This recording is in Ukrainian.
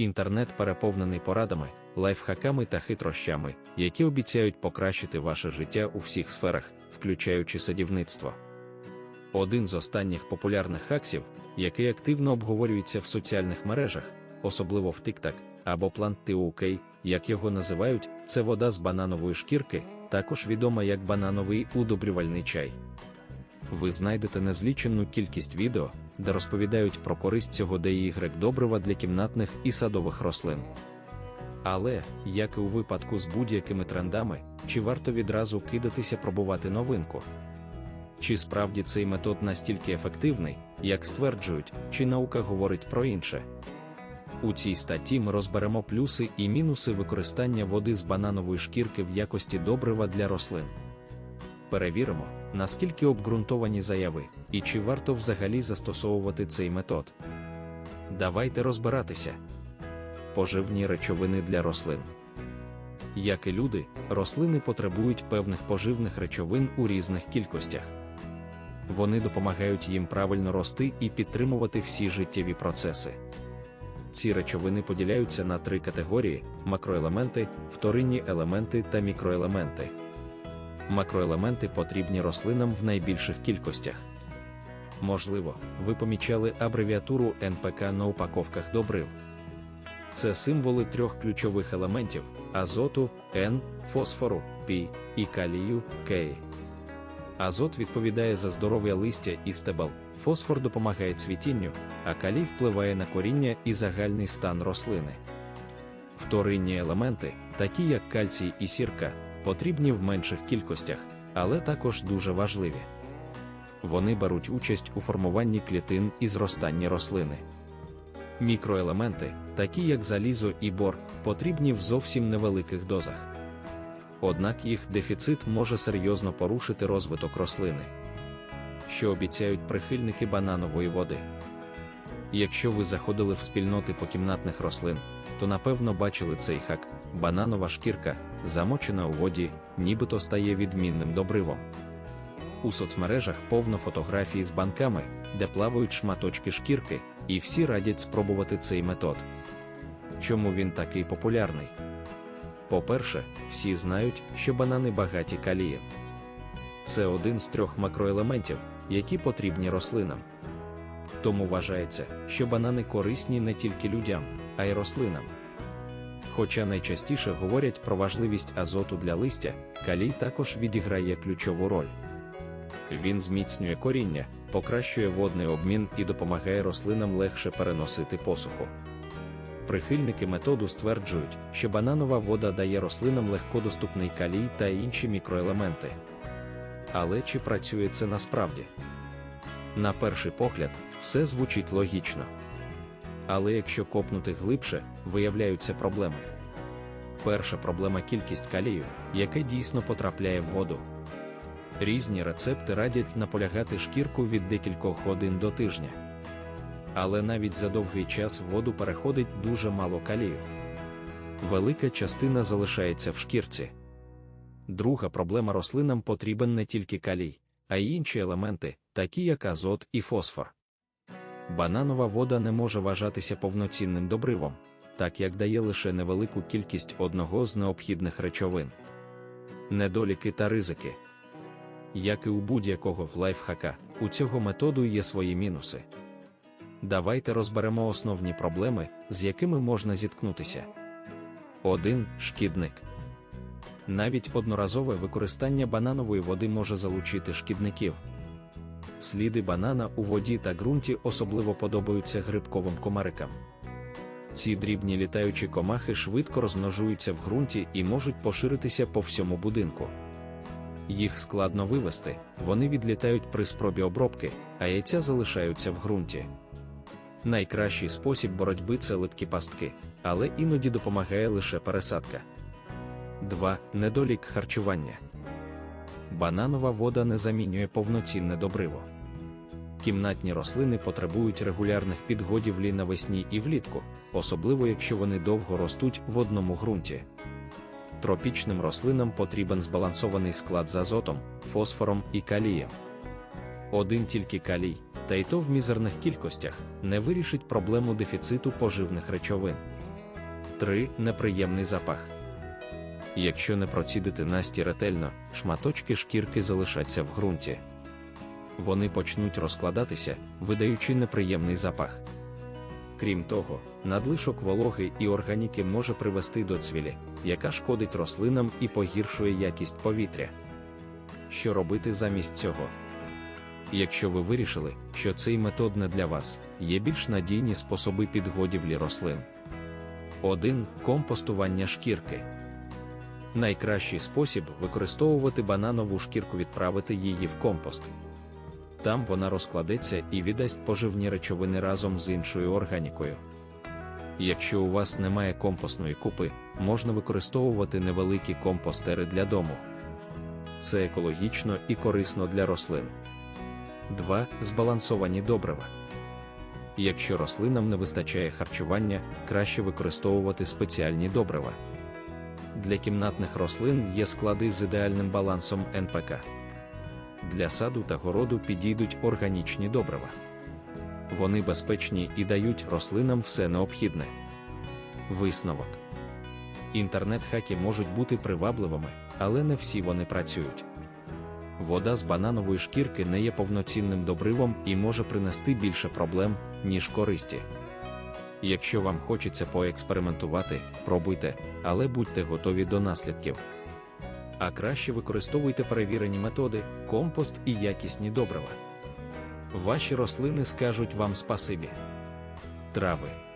Інтернет переповнений порадами, лайфхаками та хитрощами, які обіцяють покращити ваше життя у всіх сферах, включаючи садівництво. Один з останніх популярних хаксів, який активно обговорюється в соціальних мережах, особливо в TikTok, або Plant TOK, як його називають, це вода з бананової шкірки, також відома як банановий удобрювальний чай. Ви знайдете незліченну кількість відео, де розповідають про користь цього DIY добрива для кімнатних і садових рослин. Але, як і у випадку з будь-якими трендами, чи варто відразу кидатися пробувати новинку? Чи справді цей метод настільки ефективний, як стверджують, чи наука говорить про інше? У цій статті ми розберемо плюси і мінуси використання води з бананової шкірки в якості добрива для рослин. Перевіримо, наскільки обґрунтовані заяви, і чи варто взагалі застосовувати цей метод. Давайте розбиратися. Поживні речовини для рослин. Як і люди, рослини потребують певних поживних речовин у різних кількостях. Вони допомагають їм правильно рости і підтримувати всі життєві процеси. Ці речовини поділяються на три категорії: макроелементи, вторинні елементи та мікроелементи. Макроелементи потрібні рослинам в найбільших кількостях. Можливо, ви помічали абревіатуру НПК на упаковках добрив. Це символи трьох ключових елементів азоту, Н, фосфору, П і калію К. Азот відповідає за здоров'я листя і стебел, фосфор допомагає цвітінню, а калій впливає на коріння і загальний стан рослини. Вторинні елементи, такі як кальцій і сірка, потрібні в менших кількостях, але також дуже важливі. Вони беруть участь у формуванні клітин і зростанні рослини. Мікроелементи, такі як залізо і бор, потрібні в зовсім невеликих дозах. Однак їх дефіцит може серйозно порушити розвиток рослини, що обіцяють прихильники бананової води. Якщо ви заходили в спільноти покімнатних рослин, то напевно бачили цей хак, бананова шкірка, замочена у воді, нібито стає відмінним добривом. У соцмережах повно фотографій з банками, де плавають шматочки шкірки, і всі радять спробувати цей метод. Чому він такий популярний? По-перше, всі знають, що банани багаті калієм. Це один з трьох макроелементів, які потрібні рослинам. Тому вважається, що банани корисні не тільки людям, а й рослинам. Хоча найчастіше говорять про важливість азоту для листя, калій також відіграє ключову роль. Він зміцнює коріння, покращує водний обмін і допомагає рослинам легше переносити посуху. Прихильники методу стверджують, що бананова вода дає рослинам легкодоступний калій та інші мікроелементи. Але чи працює це насправді? На перший погляд, все звучить логічно. Але якщо копнути глибше, виявляються проблеми. Перша проблема кількість калію, яке дійсно потрапляє в воду. Різні рецепти радять наполягати шкірку від декількох годин до тижня. Але навіть за довгий час в воду переходить дуже мало калію. Велика частина залишається в шкірці. Друга проблема рослинам потрібен не тільки калій, а й інші елементи, такі як азот і фосфор. Бананова вода не може вважатися повноцінним добривом, так як дає лише невелику кількість одного з необхідних речовин. Недоліки та ризики. Як і у будь-якого лайфхака, у цього методу є свої мінуси. Давайте розберемо основні проблеми, з якими можна зіткнутися. 1. Шкідник. Навіть одноразове використання бананової води може залучити шкідників. Сліди банана у воді та ґрунті особливо подобаються грибковим комарикам. Ці дрібні літаючі комахи швидко розмножуються в ґрунті і можуть поширитися по всьому будинку. Їх складно вивести, вони відлітають при спробі обробки, а яйця залишаються в ґрунті. Найкращий спосіб боротьби це липкі пастки, але іноді допомагає лише пересадка. 2. Недолік харчування. Бананова вода не замінює повноцінне добриво. Кімнатні рослини потребують регулярних підгодівлі навесні і влітку, особливо якщо вони довго ростуть в одному ґрунті. Тропічним рослинам потрібен збалансований склад з азотом, фосфором і калієм. Один тільки калій, та й то в мізерних кількостях, не вирішить проблему дефіциту поживних речовин. 3. Неприємний запах. Якщо не процідити Насті ретельно, шматочки шкірки залишаться в ґрунті. Вони почнуть розкладатися, видаючи неприємний запах. Крім того, надлишок вологи і органіки може привести до цвілі, яка шкодить рослинам і погіршує якість повітря. Що робити замість цього? Якщо ви вирішили, що цей метод не для вас, є більш надійні способи підгодівлі рослин. 1. Компостування шкірки. Найкращий спосіб використовувати бананову шкірку відправити її в компост. Там вона розкладеться і віддасть поживні речовини разом з іншою органікою. Якщо у вас немає компостної купи, можна використовувати невеликі компостери для дому. Це екологічно і корисно для рослин. 2. Збалансовані добрива. Якщо рослинам не вистачає харчування, краще використовувати спеціальні добрива. Для кімнатних рослин є склади з ідеальним балансом НПК. Для саду та городу підійдуть органічні добрива. Вони безпечні і дають рослинам все необхідне. Висновок. Інтернет-хаки можуть бути привабливими, але не всі вони працюють. Вода з бананової шкірки не є повноцінним добривом і може принести більше проблем, ніж користі. Якщо вам хочеться поекспериментувати, пробуйте, але будьте готові до наслідків. А краще використовуйте перевірені методи, компост і якісні добрива. Ваші рослини скажуть вам спасибі. Трави.